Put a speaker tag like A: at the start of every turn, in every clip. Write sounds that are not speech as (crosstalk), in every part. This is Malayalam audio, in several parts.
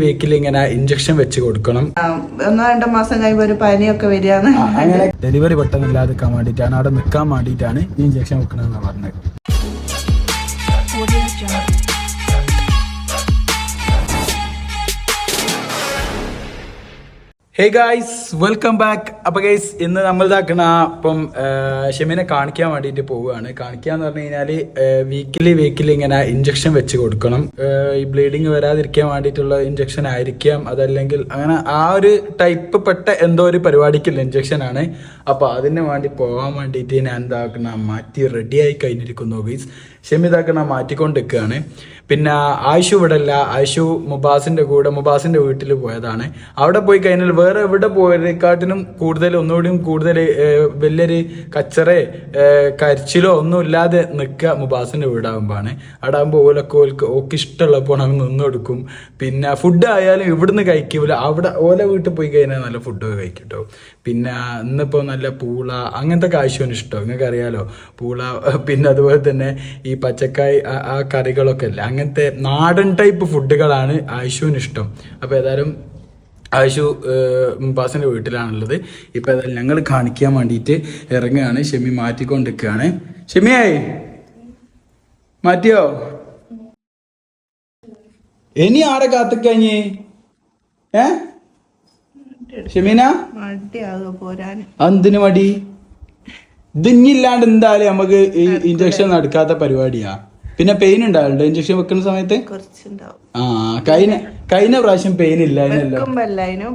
A: വീക്കിലി ഇങ്ങനെ ഇഞ്ചക്ഷൻ വെച്ച് കൊടുക്കണം.
B: ഒന്നോ രണ്ടോ മാസം കഴിയുമ്പോ ഒരു പനിയൊക്കെ വരികയാണ്.
A: അങ്ങനെ ഡെലിവറി പെട്ടെന്ന് ഇല്ലാതിരിക്കാൻ വേണ്ടിയിട്ടാണ് അവിടെ നിൽക്കാൻ വേണ്ടിയിട്ടാണ് ഈ ഇഞ്ചക്ഷൻ വെക്കണമെന്ന് പറഞ്ഞത്. ഹേ ഗായ്സ് വെൽക്കം ബാക്ക് അപ്പൊ ഗൈസ് ഇന്ന് നമ്മൾ ഇതാക്കണ ഇപ്പം ഷെമിനെ കാണിക്കാൻ വേണ്ടിയിട്ട് പോവുകയാണ്. കാണിക്കാന്ന് പറഞ്ഞു കഴിഞ്ഞാൽ വീക്കിലി വീക്കിലി ഇങ്ങനെ ഇഞ്ചക്ഷൻ വെച്ച് കൊടുക്കണം. ഈ ബ്ലീഡിങ് വരാതിരിക്കാൻ വേണ്ടിയിട്ടുള്ള ഇഞ്ചക്ഷൻ ആയിരിക്കാം. അതല്ലെങ്കിൽ അങ്ങനെ ആ ഒരു ടൈപ്പ് പെട്ട എന്തോ ഒരു പരിപാടിക്കുള്ള ഇഞ്ചക്ഷൻ ആണ്. അപ്പൊ അതിന് വേണ്ടി പോകാൻ വേണ്ടിയിട്ട് ഞാൻ എന്താക്കണ മാറ്റി റെഡി ആയി കഴിഞ്ഞിരിക്കുന്നു ഗൈസ് ഷെമി ഇതാക്കണ മാറ്റിക്കൊണ്ടിരിക്കുകയാണ്. പിന്നെ ആയിഷു ഇവിടെ അല്ല ആയിഷു മുബാസിന്റെ കൂടെ മുബാസിന്റെ വീട്ടിൽ പോയതാണ്. അവിടെ പോയി കഴിഞ്ഞാൽ വേറെ എവിടെ പോയതിനെക്കാട്ടിനും കൂടുതൽ ഒന്നുകൂടിയും കൂടുതൽ വലിയൊരു കച്ചറേ കരിച്ചിലോ ഒന്നും ഇല്ലാതെ നിൽക്കുക മുബാസിന്റെ വീടാകുമ്പോഴാണ്. അവിടെ ആകുമ്പോൾ ഓലൊക്കെ ഓൽക്ക് ഓക്ക് ഇഷ്ടമുള്ളപ്പോൾ അങ്ങ് നിന്ന് കൊടുക്കും. പിന്നെ ഫുഡ് ആയാലും ഇവിടുന്ന് കഴിക്കൂല. അവിടെ ഓല വീട്ടിൽ പോയി കഴിഞ്ഞാൽ നല്ല ഫുഡൊക്കെ കഴിക്കും പിന്നെ ഇന്നിപ്പോൾ നല്ല പൂള അങ്ങനത്തെ കാഴ്ചയാണ് ഇഷ്ടം. നിങ്ങൾക്ക് അറിയാലോ പൂള പിന്നെ അതുപോലെ തന്നെ ഈ പച്ചക്കായ് ആ കറികളൊക്കെ അല്ലേ അങ്ങനത്തെ നാടൻ ടൈപ്പ് ഫുഡുകളാണ് ആയിഷുവിന് ഇഷ്ടം. അപ്പോൾ ഏതായാലും ആയിഷു മുബാസിന്റെ വീട്ടിലാണുള്ളത്. ഇപ്പം ഞങ്ങൾ കാണിക്കാൻ വേണ്ടിയിട്ട് ഇറങ്ങുകയാണ്. ഷെമി മാറ്റിക്കൊണ്ടിരിക്കുകയാണ്. ഷെമിയായി? മാറ്റിയോ? ഇനി ആരെ കാത്തിക്കഴിഞ്ഞ് ഏ? ഷെമീന? എന്തിനു മടി? ഇതിഞ്ഞില്ലാണ്ട് എന്തായാലും നമുക്ക് ഈ ഇഞ്ചക്ഷൻ നടക്കാത്ത പരിപാടിയാ. പിന്നെ പെയിൻ ഉണ്ടാവുള്ളൂ ഇഞ്ചക്ഷൻ വെക്കുന്ന സമയത്ത്?
B: കുറച്ചുണ്ടാവും.
A: ആ കഴിഞ്ഞ കഴിഞ്ഞ പ്രാവശ്യം പെയിൻ ഇല്ല അതിനല്ലോ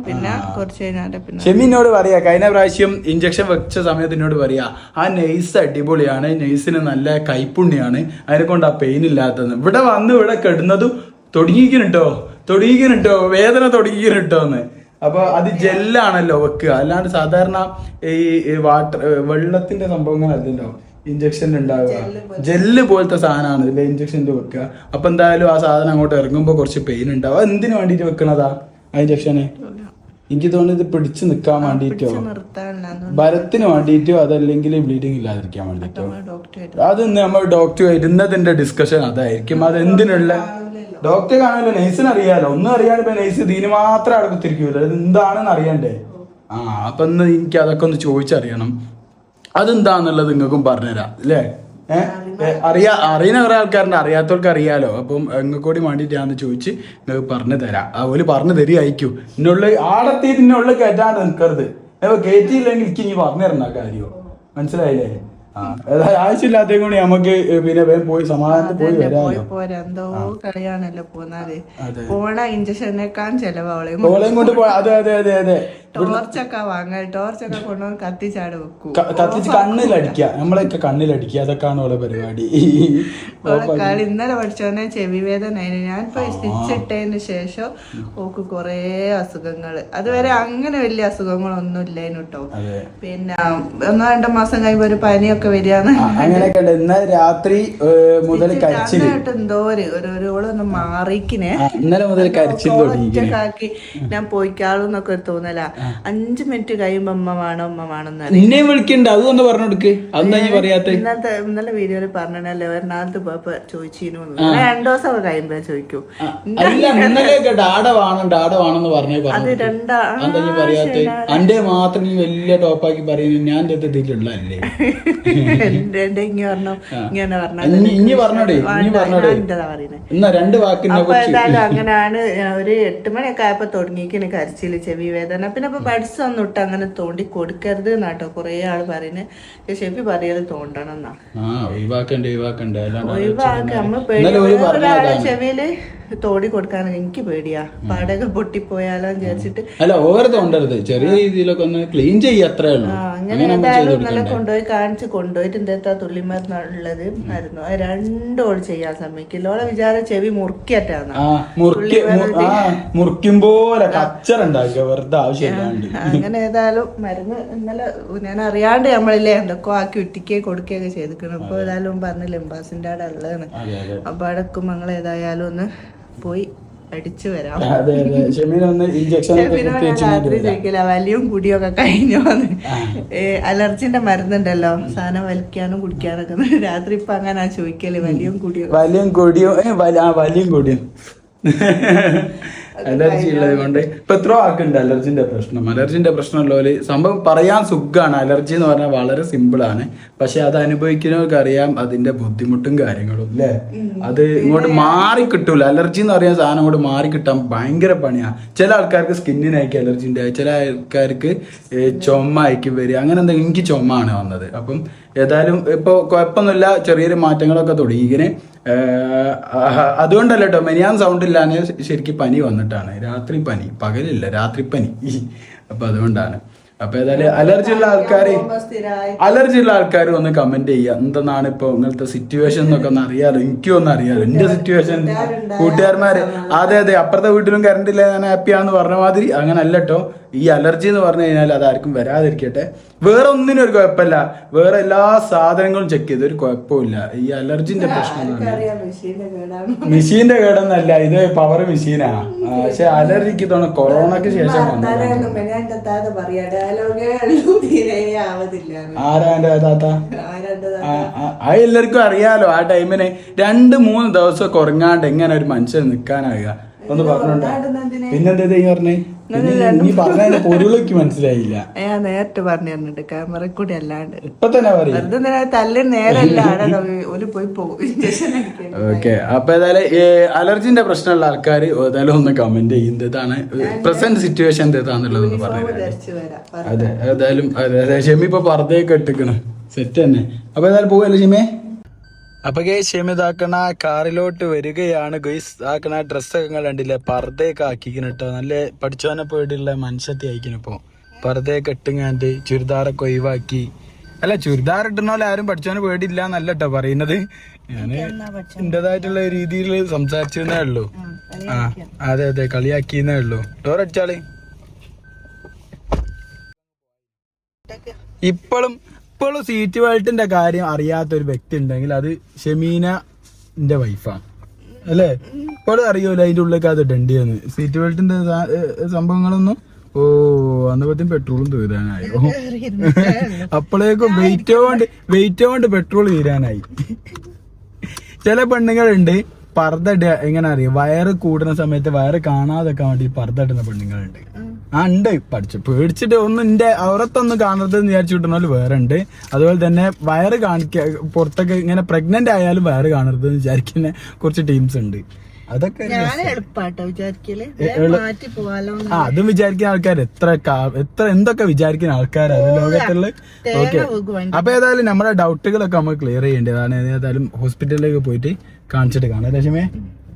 B: പിന്നെ കുറച്ച്
A: ഷെമിനോട് പറയാ കഴിഞ്ഞ പ്രാവശ്യം ഇഞ്ചക്ഷൻ വെച്ച സമയത്ത് എന്നോട് പറയാ ആ നെയ്സ് അടിപൊളിയാണ് നെയ്സിന് നല്ല കൈപ്പുണ്യാണ് അതിനെ കൊണ്ട് ആ പെയിൻ ഇല്ലാത്തത്. ഇവിടെ വന്ന് ഇവിടെ കെടുന്നതും തുടങ്ങിക്കണിട്ടോ തുടങ്ങിക്കണിട്ടോ വേദന തുടങ്ങിക്കണിട്ടോ എന്ന് അപ്പൊ അത് ജെല്ലാണല്ലോ വെക്കുക. അല്ലാണ്ട് സാധാരണ ഈ വാട്ടർ വെള്ളത്തിന്റെ സംഭവങ്ങളല്ലല്ലോ ഇഞ്ചക്ഷൻ ഉണ്ടാവുക. ജെല്ല് പോലത്തെ സാധനമാണ് ഇതിൽ ഇഞ്ചക്ഷന്റെ വെക്കുക. അപ്പൊ എന്തായാലും ആ സാധനം അങ്ങോട്ട് ഇറങ്ങുമ്പോൾ കുറച്ച് പെയിൻ ഉണ്ടാവും. അത് എന്തിനു വേണ്ടിയിട്ട് വെക്കണതാ? ആ ഇഞ്ചക്ഷന് എനിക്ക് തോന്നുന്നു ഇത് പിടിച്ചു നിൽക്കാൻ വേണ്ടിയിട്ടോ ഭരത്തിന് വേണ്ടിയിട്ടോ അതല്ലെങ്കിൽ ബ്ലീഡിങ് ഇല്ലാതിരിക്കാൻ വേണ്ടിയിട്ടോ
B: ഡോക്ടർ
A: അത് നമ്മൾ ഡോക്ടർ ഇരുന്നതിന്റെ ഡിസ്കഷൻ അതായിരിക്കും. അത് എന്തിനുള്ള ഡോക്ടറെ കാണാനല്ലോ നഴ്സിന് അറിയാലോ. ഒന്നും അറിയാതെ ഇപ്പൊ നൈസ് ഇതിന് മാത്രം അവിടെ കുത്തിരിക്കൂല. ഇത് എന്താണെന്ന് അറിയണ്ടേ? ആ അപ്പൊ ഇന്ന് എനിക്ക് അതൊക്കെ ഒന്ന് ചോദിച്ചറിയണം. അതെന്താന്നുള്ളത് നിങ്ങൾക്കും പറഞ്ഞുതരാം അല്ലേ അറിയാ അറിയുന്ന കുറെ ആൾക്കാരുണ്ട് അറിയാത്തവർക്ക് അറിയാലോ. അപ്പം എങ്ങക്കൂടി കൂടി വേണ്ടിയിട്ടാന്ന് ചോദിച്ച് നിങ്ങൾക്ക് പറഞ്ഞു തരാം അതുപോലെ പറഞ്ഞു തരികയായിരിക്കും. ഇന്നുള്ള ആടത്തിയിട്ട് എന്നുള്ളിൽ കയറ്റാണ്ട് നിൽക്കരുത് അപ്പൊ കയറ്റിയില്ലെങ്കിൽ എനിക്ക് ഇനി പറഞ്ഞു തരണം കാര്യോ? മനസ്സിലായില്ലേ? ആ ഏതായാലും ആവശ്യമില്ലാത്തേ കൂടി നമുക്ക് പിന്നെ വേഗം പോയി സമാധാനത്തിൽ പോയി
B: പോയി
A: വരാമല്ലോ
B: എന്തോ കളിയാണല്ലോ പോണ
A: ഓളയും കൊണ്ട് അതെ അതെ അതെ അതെ.
B: ടോർച്ചൊക്കെ വാങ്ങാൻ ടോർച്ചൊക്കെ കൊണ്ടുവന്ന് കത്തിച്ചാട് വെക്കും.
A: കത്തിച്ച് കണ്ണിലടിക്കുക. നമ്മളൊക്കെ കണ്ണിലടിക്കുക. അതൊക്കെയാണ് ഓരോ പരിപാടി.
B: കളി ഇന്നലെ പഠിച്ചോനെ ചെവി വേദന ഞാനിപ്പോ സ്റ്റിച്ചിട്ടതിന് ശേഷം ഓക്ക് കൊറേ അസുഖങ്ങൾ. അതുവരെ അങ്ങനെ വലിയ അസുഖങ്ങളൊന്നും ഇല്ലേനു കേട്ടോ പിന്നെ ഒന്നോ രണ്ടോ മാസം കഴിയുമ്പോ ഒരു പനിയൊക്കെ വരികയാണ്.
A: അങ്ങനെയൊക്കെ ഉണ്ട്. ഇന്നലെ രാത്രി മുതൽ
B: കരച്ചിൽ എന്തോ ഒരു ഓളൊന്ന് മാറിക്കിനെ.
A: ഇന്നലെ മുതൽ കരച്ചിൽ
B: ഞാൻ പോയിക്കാളൂന്നൊക്കെ ഒരു തോന്നല. അഞ്ചു മിനിറ്റ് കഴിയുമ്പോ അമ്മ വേണം അമ്മ വേണം എന്നെ
A: നിന്നെ വിളിക്കണ്ട അതൊന്ന് പറഞ്ഞു കൊടുക്ക് അതെന്താ ഞാൻ പറയാത്ത?
B: ഇന്നത്തെ ഇന്നലെ വീഡിയോയിൽ പറഞ്ഞല്ലേ എറണാകുളത്ത് പോയപ്പോ ചോദിച്ചിരുന്നു രണ്ടു ദിവസം കഴിയുമ്പോ ചോദിക്കൂ. അത് രണ്ടാ
A: പറയാത്ത? അന്റെ മാത്രം നീ വലിയ ടോപ്പാക്കി പറയുന്നു. ഞാൻ എന്റെ ഇതിലുള്ളതല്ലേ
B: എന്റെ എന്റെ ഇങ്ങനെ പറഞ്ഞു. ഇങ്ങനെ പറഞ്ഞു.
A: ഇനി- ഇനി പറഞ്ഞോടെ ഇനി പറഞ്ഞോടെ. എന്നാ രണ്ട് വാക്കിനെ
B: അങ്ങനെയാണ് ഒരു എട്ട് മണിയൊക്കെ ആയപ്പോ തുടങ്ങിക്കണ് കരച്ചിൽ ചെവി വേദന. പിന്നെ ഇപ്പൊ ബഡ്സ് ഒന്നും ഇട്ട് അങ്ങനെ തോണ്ടി കൊടുക്കരുത് എന്നാട്ടോ കൊറേ ആൾ പറയുന്നത് ഷെഫി പറയത് തോണ്ടണം എന്നാ.
A: ഒഴിവാക്കണ്ടേ ഒഴിവാക്കണ്ടേ. അല്ലാണ്ട്
B: ഒഴിവാക്കി നമ്മൾ ചെവിയിൽ തോടി കൊടുക്കാൻ എനിക്ക് പേടിയാ. പാടൊക്കെ പൊട്ടിപ്പോയാലോ വിചാരിച്ചിട്ട്.
A: അല്ല തോണ്ടരുത്. ചെറിയ രീതിയിലൊക്കെ ഒന്ന് ക്ലീൻ ചെയ്യ അത്രേ ഉള്ളൂ.
B: അങ്ങനെ
A: എന്തായാലും
B: നല്ല ഇന്നലെ കൊണ്ടുപോയി കാണിച്ച് കൊണ്ടുപോയിട്ട് എന്താ തുള്ളിമരുന്നുള്ളത് ആയിരുന്നു. അത് രണ്ടോട് ചെയ്യാൻ സമ്മതിക്കില്ല. ഓളെ വിചാരം ചെവി
A: മുറുക്കിയറ്റാന്ന്. മുറിക്കുമ്പോലെ കച്ചറുണ്ടാക്കുക വെറുതെ ആവശ്യമില്ലാണ്ട്
B: അങ്ങനെ ഏതായാലും മരുന്ന് ഇന്നലെ ഞാൻ അറിയാണ്ട് നമ്മളില്ലേ എന്തൊക്കെ ആക്കി ഉറ്റിക്കുകയും കൊടുക്കുകയൊക്കെ ചെയ്തിരിക്കണം ഇപ്പൊ ഏതായാലും പറഞ്ഞില്ല എംബാസിന്റെ അവിടെ ഉള്ളതാണ്. അപ്പൊ അടക്കും ഞങ്ങൾ ഏതായാലും ഒന്ന് പോയി അടിച്ചു വരാം. രാത്രി ചോദിക്കില്ല വലിയും കുടിയൊക്കെ കഴിഞ്ഞു അലർജിന്റെ മരുന്നുണ്ടല്ലോ സാധനം വലിക്കാനും കുടിക്കാനൊക്കെ. (laughs) രാത്രി ഇപ്പൊ അങ്ങനെ ചോദിക്കൽ വലിയും കുടിയും
A: വലിയും കുടിയും വലിയും കൊടിയും. അലർജി ഉള്ളത് കൊണ്ട് ഇപ്പൊ എത്ര ആക്കുണ്ട് അലർജിന്റെ പ്രശ്നം. അലർജിന്റെ പ്രശ്നം ഉള്ളവര് സംഭവം പറയാൻ സുഖമാണ് അലർജി എന്ന് പറഞ്ഞാൽ വളരെ സിമ്പിൾ ആണ്. പക്ഷെ അത് അനുഭവിക്കുന്നവർക്ക് അറിയാം അതിന്റെ ബുദ്ധിമുട്ടും കാര്യങ്ങളും അല്ലേ അത് ഇങ്ങോട്ട് മാറി കിട്ടൂല. അലർജി എന്ന് പറയുന്ന സാധനം ഇങ്ങോട്ട് മാറി കിട്ടാൻ ഭയങ്കര പണിയാണ് ചില ആൾക്കാർക്ക് സ്കിന്നിനായിരിക്കും അലർജി ഉണ്ടായി ചില ആൾക്കാർക്ക് ചുമ ആയിരിക്കും വരിക. അങ്ങനെ എന്തെങ്കിലും എനിക്ക് ചുമ ആണ് വന്നത്. അപ്പം ഏതായാലും ഇപ്പോൾ കുഴപ്പമൊന്നുമില്ല. ചെറിയൊരു മാറ്റങ്ങളൊക്കെ തുടങ്ങി. ഇങ്ങനെ അതുകൊണ്ടല്ലോ കേട്ടോ. മെനിയാൻ സൗണ്ട് ഇല്ലാന്ന് ശരിക്കും പനി വന്നിട്ടാണ്. രാത്രി പനി. പകലില്ല രാത്രി പനി. അപ്പൊ അതുകൊണ്ടാണ്. അപ്പൊ ഏതായാലും അലർജി ഉള്ള ആൾക്കാർ
B: സ്ഥിരമായി
A: അലർജി ഉള്ള ആൾക്കാർ ഒന്ന് കമന്റ് ചെയ്യുക. എന്തെന്നാണ് ഇപ്പൊ ഇങ്ങനത്തെ സിറ്റുവേഷൻ എന്നൊക്കെ ഒന്ന് അറിയാലോ. എനിക്കും ഒന്ന് അറിയാലോ. എന്റെ സിറ്റുവേഷൻ കൂട്ടുകാരന്മാര്. അതെ അതെ. അപ്പുറത്തെ വീട്ടിലും കറണ്ട് ഇല്ല ഞാൻ ഹാപ്പിയാന്ന് പറഞ്ഞ മാതിരി. അങ്ങനെ അല്ലട്ടോ ഈ അലർജി എന്ന് പറഞ്ഞു കഴിഞ്ഞാൽ അത് ആർക്കും വരാതിരിക്കട്ടെ. വേറെ ഒന്നിനും ഒരു കുഴപ്പമില്ല. വേറെ എല്ലാ സാധനങ്ങളും ചെക്ക് ചെയ്ത്. ഒരു കുഴപ്പമില്ല ഈ അലർജിന്റെ പ്രശ്നം
B: മെഷീന്റെ
A: കേടൊന്നല്ല. ഇത് പവർ മെഷീനാ പക്ഷെ അലർജിക്ക് തോന്നുന്നു കൊറോണക്ക് ശേഷം
B: മെനാന്റെ താത്ത?
A: ആ, എല്ലാവർക്കും അറിയാലോ ആ ടൈമിന് രണ്ട് മൂന്ന് ദിവസം കുറങ്ങാണ്ട് എങ്ങനെ ഒരു മനുഷ്യൻ നിക്കാനാകുക ഒന്ന് പറഞ്ഞോണ്ടേ പിന്നെന്താ ഈ പറഞ്ഞേ? നീ പറഞ്ഞ പൊരുളൊക്കെ മനസ്സിലായില്ല.
B: ഞാൻ നേരിട്ട് പറഞ്ഞു തന്നിട്ട് ക്യാമറ കൂടി അല്ലാണ്ട്.
A: ഇപ്പൊ തന്നെ പറയും.
B: തല്ലി നേരല്ല? ഒരു പോയി പോകും
A: ഓക്കെ. അപ്പൊ ഏതായാലും അലർജിന്റെ പ്രശ്നമുള്ള ആൾക്കാർ ഏതായാലും ഒന്ന് കമന്റ് ചെയ്യുന്നത് ഇതാണ് പ്രസന്റ് സിറ്റുവേഷൻ എന്താന്നുള്ളത് ഒന്ന് പറഞ്ഞു അതെ. ഏതായാലും ഷെമി ഇപ്പൊ പറഞ്ഞേക്കെട്ടിക്കണ് സെറ്റ് തന്നെ. അപ്പൊ ഏതായാലും പോവല്ലേ ഷെമിയെ അപ്പൊ ഗൈസ് ഷെമി ഇതാക്കണ കാറിലോട്ട് വരികയാണ്. ഗൈസ് ആക്കണ ഡ്രസ്സൊക്കെ കണ്ടില്ലേ? പർദ്ദയൊക്കെ ആക്കിക്കണ കേട്ടോ നല്ല പഠിച്ചോനെ പോയിട്ടുള്ള മനുഷ്യത്തി അയക്കണ ഇപ്പൊ. പർദ്ദയൊക്കെ ഇട്ടുങ്ങാണ്ട് ചുരിദാറൊക്കെ ഒഴിവാക്കി. അല്ല ചുരിദാർ ഇട്ടുന്നോലെ ആരും പഠിച്ചോനെ പോയിട്ടില്ല എന്നല്ല കേട്ടോ പറയുന്നത്. ഞാൻ എന്റേതായിട്ടുള്ള രീതിയിൽ സംസാരിച്ചിരുന്നേ ഉള്ളൂ. ആ അതെ അതെ കളിയാക്കിയെന്നേ ഉള്ളൂ. ഡോർ അടിച്ചാളി ഇപ്പോഴും ഇപ്പോഴും സീറ്റ് ബെൽറ്റിന്റെ കാര്യം അറിയാത്ത ഒരു വ്യക്തി ഉണ്ടെങ്കിൽ അത് ഷെമീനന്റെ വൈഫാണ് അല്ലേ? ഇപ്പോഴും അറിയൂല അതിന്റെ ഉള്ളിലേക്ക് അത് ആണ് സീറ്റ് ബെൽറ്റിന്റെ സംഭവങ്ങളൊന്നും? ഓ അന്നപ്പത്തും പെട്രോളും തീരാനായോ. അപ്പോഴേക്കും വെയിറ്റ് കൊണ്ട് വെയിറ്റ് കൊണ്ട് പെട്രോൾ തീരാനായി. ചില പെണ്ണുങ്ങളുണ്ട് പർദ്ദ എങ്ങനെ അറിയാം? വയറ് കൂടുന്ന സമയത്ത് വയറ് കാണാതെ വേണ്ടി പർദ്ദ ഇടുന്ന പെണ്ണുങ്ങളുണ്ട്. ആ ഉണ്ട്. പഠിച്ചു പേടിച്ചിട്ട് ഒന്നും എന്റെ അവരത്തൊന്നും കാണരുത് എന്ന് വിചാരിച്ചു കിട്ടുന്നാലും വേറെ ഉണ്ട് അതുപോലെ തന്നെ വയറ് കാണിക്ക പുറത്തൊക്കെ ഇങ്ങനെ പ്രഗ്നന്റ് ആയാലും വയറ് കാണരുത് എന്ന് വിചാരിക്കുന്ന കുറച്ച് ടീംസ് ഉണ്ട്. അതൊക്കെ ഒരു
B: ഞാൻ എളുപ്പാട്ടോ വിചാരിക്കൽ. മാറ്റി പോവാലോ
A: ആ അതും വിചാരിക്കുന്ന ആൾക്കാർ എത്ര കാ- എത്ര എന്തൊക്കെ വിചാരിക്കുന്ന ആൾക്കാരാണ് ലോകത്തുള്ള ഓക്കെ. അപ്പൊ ഏതായാലും നമ്മുടെ ഡൗട്ടുകളൊക്കെ നമ്മൾ ക്ലിയർ ചെയ്യേണ്ടതാണ് ഏതായാലും ഹോസ്പിറ്റലിലേക്ക് പോയിട്ട് കാണിച്ചിട്ട് കാണാം. രശ്മേ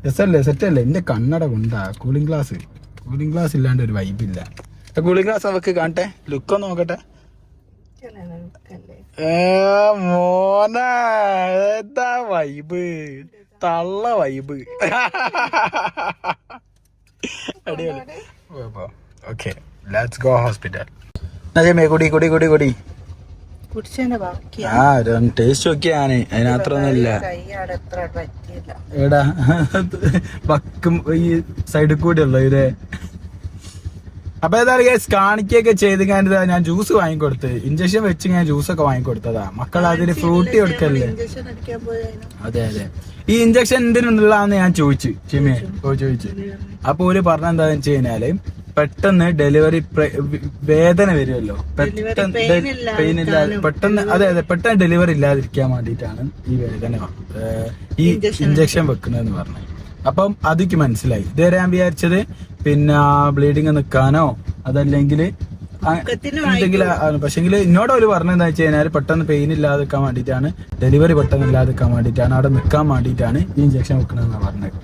A: എസ് അല്ലേ സെറ്റ് അല്ലേ? എന്റെ കണ്ണട കൊണ്ടാ. കൂളിംഗ് ഗ്ലാസ് കൂളിംഗ് ഗ്ലാസ് ഇല്ലാണ്ട് ഒരു വൈബില്ല കൂളിംഗ് ഗ്ലാസ് അവക്ക് കാണട്ടെ ലുക്ക് ഒന്ന് നോക്കട്ടെ. മോന എന്താ വൈബ് തള്ള വൈബ് അടിപൊളി. ഓക്കെ ലെറ്റ്സ് ഗോ ഹോസ്പിറ്റൽ അതെ കുടി കുടി കുടി കുടി.
B: ബാക്കി
A: ആ ടേസ്റ്റ് നോക്കിയാണ്
B: പറ്റിയില്ല.
A: എടാ വക്കും ഈ സൈഡിൽ കൂടെ ഉള്ളു ഇതേ. അപ്പൊ ഏതായാലും guys കാണിക്കൊക്കെ ചെയ്ത് കഴിഞ്ഞാൽ ഞാൻ ജ്യൂസ് വാങ്ങിക്കൊടുത്ത്. ഇഞ്ചക്ഷൻ വെച്ച് ഞാൻ ജ്യൂസ് ഒക്കെ വാങ്ങിക്കൊടുത്തതാ. മക്കൾ അതിന് ഫ്രൂട്ടി കൊടുക്കല്ലേ അതെ അതെ. ഈ ഇഞ്ചക്ഷൻ എന്തിനുള്ളതാന്ന് ഞാൻ ചോദിച്ചു. ചിമിയെ ചോദിച്ചു. അപ്പൊ ഓര് പറഞ്ഞെന്താന്ന് വെച്ച് കഴിഞ്ഞാൽ പെട്ടെന്ന് ഡെലിവറി വേദന വരുമല്ലോ. പെട്ടെന്ന് പെയിൻ ഇല്ലാതെ പെട്ടെന്ന് അതെ അതെ പെട്ടെന്ന് ഡെലിവറി ഇല്ലാതിരിക്കാൻ വേണ്ടിയിട്ടാണ് ഈ വേദന ഈ ഇഞ്ചക്ഷൻ വെക്കുന്നതെന്ന് പറഞ്ഞത്. അപ്പം അതിക്ക് മനസ്സിലായി. ഇതുവരെ ഞാൻ വിചാരിച്ചത് പിന്നെ ബ്ലീഡിങ് നിൽക്കാനോ അതല്ലെങ്കിൽ എന്തെങ്കിലും പക്ഷെങ്കിൽ എന്നോട് അവർ പറഞ്ഞത് എന്താ വെച്ച് കഴിഞ്ഞാൽ പെട്ടെന്ന് പെയിൻ ഇല്ലാതിരിക്കാൻ വേണ്ടിയിട്ടാണ് ഡെലിവറി പെട്ടെന്ന് ഇല്ലാതിരിക്കാൻ വേണ്ടിയിട്ടാണ് അവിടെ നിൽക്കാൻ വേണ്ടിയിട്ടാണ് ഈ ഇഞ്ചക്ഷൻ വെക്കണമെന്നാണ് പറഞ്ഞത്.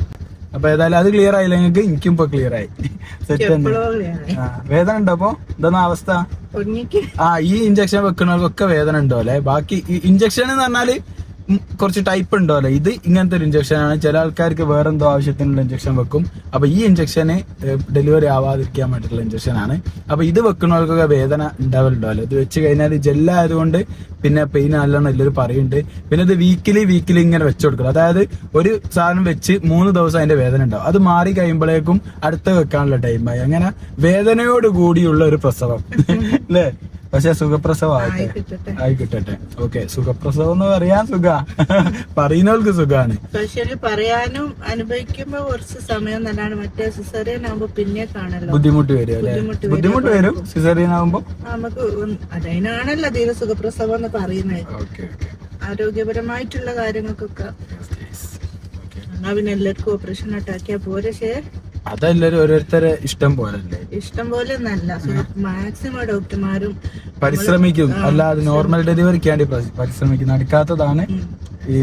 A: അപ്പൊ ഏതായാലും അത് ക്ലിയർ ആയില്ല നിങ്ങൾക്ക് എനിക്കും ഇപ്പൊ ക്ലിയർ ആയി. സെറ്റ് തന്നെ. വേദന ഉണ്ടോ അപ്പൊ? എന്താണ് അവസ്ഥ? ആ ഈ ഇഞ്ചക്ഷൻ വെക്കുന്നവർക്കൊക്കെ വേദന ഉണ്ടോ അല്ലെ? ബാക്കി ഇഞ്ചക്ഷൻ എന്ന് പറഞ്ഞാൽ കുറച്ച് ടൈപ്പ് ഉണ്ടോ അല്ലെ ഇത് ഇങ്ങനത്തെ ഒരു ഇഞ്ചക്ഷൻ ആണ്. ചില ആൾക്കാർക്ക് വേറെ എന്തോ ആവശ്യത്തിനുള്ള ഇഞ്ചക്ഷൻ വെക്കും. അപ്പൊ ഈ ഇഞ്ചക്ഷന് ഡെലിവറി ആവാതിരിക്കാൻ വേണ്ടിയിട്ടുള്ള ഇഞ്ചക്ഷൻ ആണ്. അപ്പൊ ഇത് വെക്കുന്നവർക്കൊക്കെ വേദന ഉണ്ടാവലുണ്ടോ അല്ലെ ഇത് വെച്ച് കഴിഞ്ഞാൽ ജെല്ലായതുകൊണ്ട് പിന്നെ പെയിൻ അല്ലെന്ന് എല്ലാവരും പറയുന്നുണ്ട് പിന്നെ ഇത് വീക്കിലി വീക്കിലി ഇങ്ങനെ വെച്ചു കൊടുക്കണം. അതായത് ഒരു സാധനം വെച്ച് മൂന്ന് ദിവസം അതിന്റെ വേദന ഉണ്ടാവും. അത് മാറി കഴിയുമ്പോഴേക്കും അടുത്ത വെക്കാനുള്ള ടൈമായി അങ്ങനെ വേദനയോട് കൂടിയുള്ള ഒരു പ്രസവം. (laughs) അല്ലേ പക്ഷെ സുഖപ്രസവം
B: ആയി
A: ആകട്ടെ
B: കിട്ടട്ടെ
A: ആയി കിട്ടട്ടെ ഓക്കെ സുഖപ്രസവം എന്ന് പറയാൻ സുഖ. (laughs) പറയുന്നവർക്ക് സുഖാണ്.
B: പക്ഷെ പറയാനും അനുഭവിക്കുമ്പോ കുറച്ച് സമയം നല്ലതാണ്. മറ്റേ സിസറിയൻ ആകുമ്പോ പിന്നെ കാണല്ലോ.
A: ബുദ്ധിമുട്ട് വരും അല്ലെ?
B: ബുദ്ധിമുട്ട് വരും.
A: സിസറിയൻ ആകുമ്പോ
B: നമുക്ക് അതിനാണല്ലോ തീരെ സുഖപ്രസവം എന്ന് പറയുന്നത്. ആരോഗ്യപരമായിട്ടുള്ള കാര്യങ്ങൾക്കൊക്കെ. എന്നാ പിന്നെ എല്ലാവർക്കും ഓപ്പറേഷൻ അറ്റാക്കിയാ പോരെ
A: അതെല്ലാരും ഓരോരുത്തരെ ഇഷ്ടം പോലെ
B: ഇഷ്ടം പോലെ നല്ല മാക്സിമം ഡോക്ടർമാരും
A: പരിശ്രമിക്കും. അല്ലാതെ നോർമൽ ഡെലിവറിക്ക് വേണ്ടി പ്ര- പരിശ്രമിക്കും. നടക്കാത്തതാണ് ഈ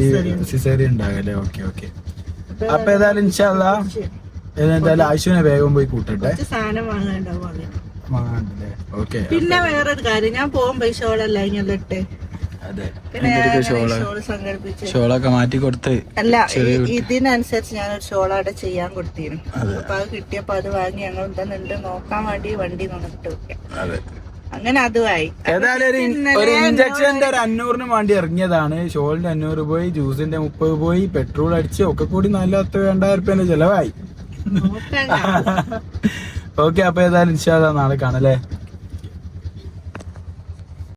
A: സിസേറിയൻ. ഉണ്ടാകല്ലേ okay okay. അപ്പൊ ഏതായാലും ഇൻഷാല്ല എന്തായാലും ആശുവിനെ വേഗം പോയി കൂട്ടട്ടെ.
B: സാധനം വാങ്ങാണ്ടാവും പിന്നെ വേറൊരു കാര്യം. ഞാൻ പോകുമ്പോ ഷോളല്ല ഇങ്ങനെ ഇട്ടെ
A: അതെ. ഷോളൊക്കെ മാറ്റി കൊടുത്ത്
B: അല്ല ഇതിനനുസരിച്ച് ഞാനൊരു ഷോൾ അവിടെ ചെയ്യാൻ കൊടുത്തിരുന്നു. അപ്പൊ അത് കിട്ടിയപ്പോ അത് വാങ്ങി ഞങ്ങൾ എന്തെന്നുണ്ട് നോക്കാൻ വേണ്ടി വണ്ടി നോക്കിട്ട് വെക്കാം
A: അതെ.
B: അങ്ങനെ അതുമായി
A: ഏതായാലും ഒരു ഒരു ഇഞ്ചക്ഷന്റെ ഒരു അഞ്ഞൂറിന് വേണ്ടി ഇറങ്ങിയതാണ്. ഷോളിന്റെ അഞ്ഞൂറ് പോയി ജ്യൂസിന്റെ മുപ്പത് പോയി പെട്രോൾ അടിച്ച് ഒക്കെ കൂടി നല്ല പത്ത് രണ്ടായിരം റുപ്യന്റെ ചെലവായി. ഓക്കെ (laughs) അപ്പൊ ഏതായാലും ഇൻഷാല്ല നാളെ കാണല്ലേ